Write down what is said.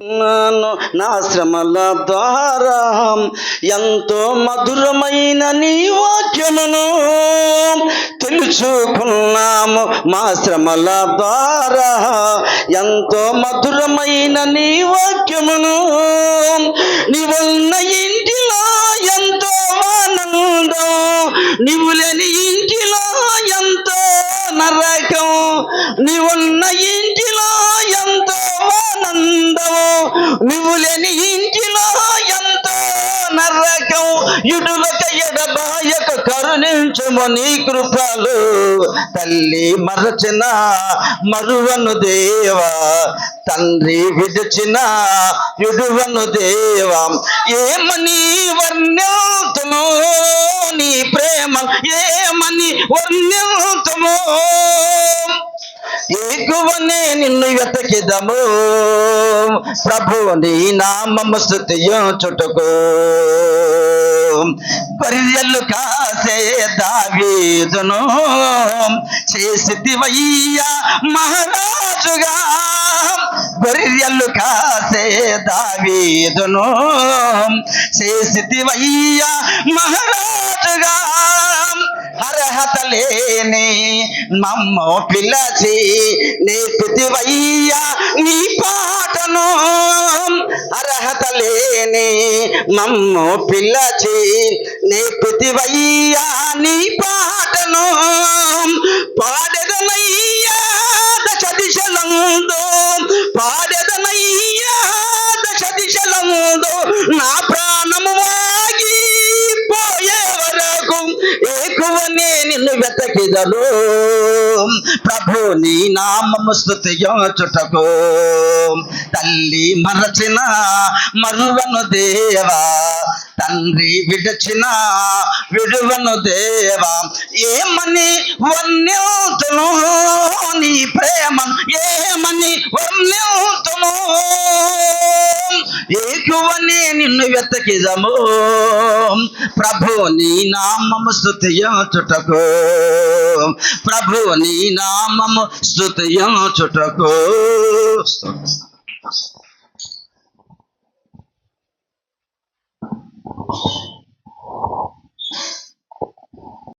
నాను నా శ్రమల ద్వారా ఎంతో మధురమైన నీ వాక్యమును తెలుసుకున్నాము. మా శ్రమల ద్వారా ఎంతో మధురమైన నీ వాక్యమును నీవున్న ఇంటిలో ఎంతో ఆనందం నీవు లేని ఇంటిలో ఎంతో నరకం నీవున్న ఇంటిలో నువ్వు లేని ఇంటిలో ఎంతో నరకం ఇటులక ఎడబాయక కరుణించము నీ కృపలు. తల్లి మరచిన మరువను దేవా తండ్రి విడిచిన విడువను దేవా. ఏమని వర్ణ్యతమో నీ ప్రేమ ఏమని వర్ణ్యతమో ఎక్కువనే నిన్ను వెతకిదము. ప్రభు నీ నామము చుటకు గొర్రెలు కాసే దావీదును. చేసివయ్యా మహారాజుగా. గొర్రెలు కాసే దావీదును. చేసివయ్యా మహారాజుగా. అర్హత లేని మమ్మ పిల్లచి నేర్పితివయ్యా నీ అర్హత లేని మమ్ము పిల్లచి నేర్పితివయ్యా నీ పాటను వెతకిదను. ప్రభు నీ నామము స్థుతించుటకు తల్లి మరచిన మరువను దేవా. తండ్రి విడచిన విడువను దేవా. ఏమని వన్యోతును నీ ప్రేమ ఏమని వన్ ఏకువనే నిన్ను వెతకిదము. ప్రభు నీ నామము స్థుతించుటకు ప్రభు నీ నామము స్థుతించుటకు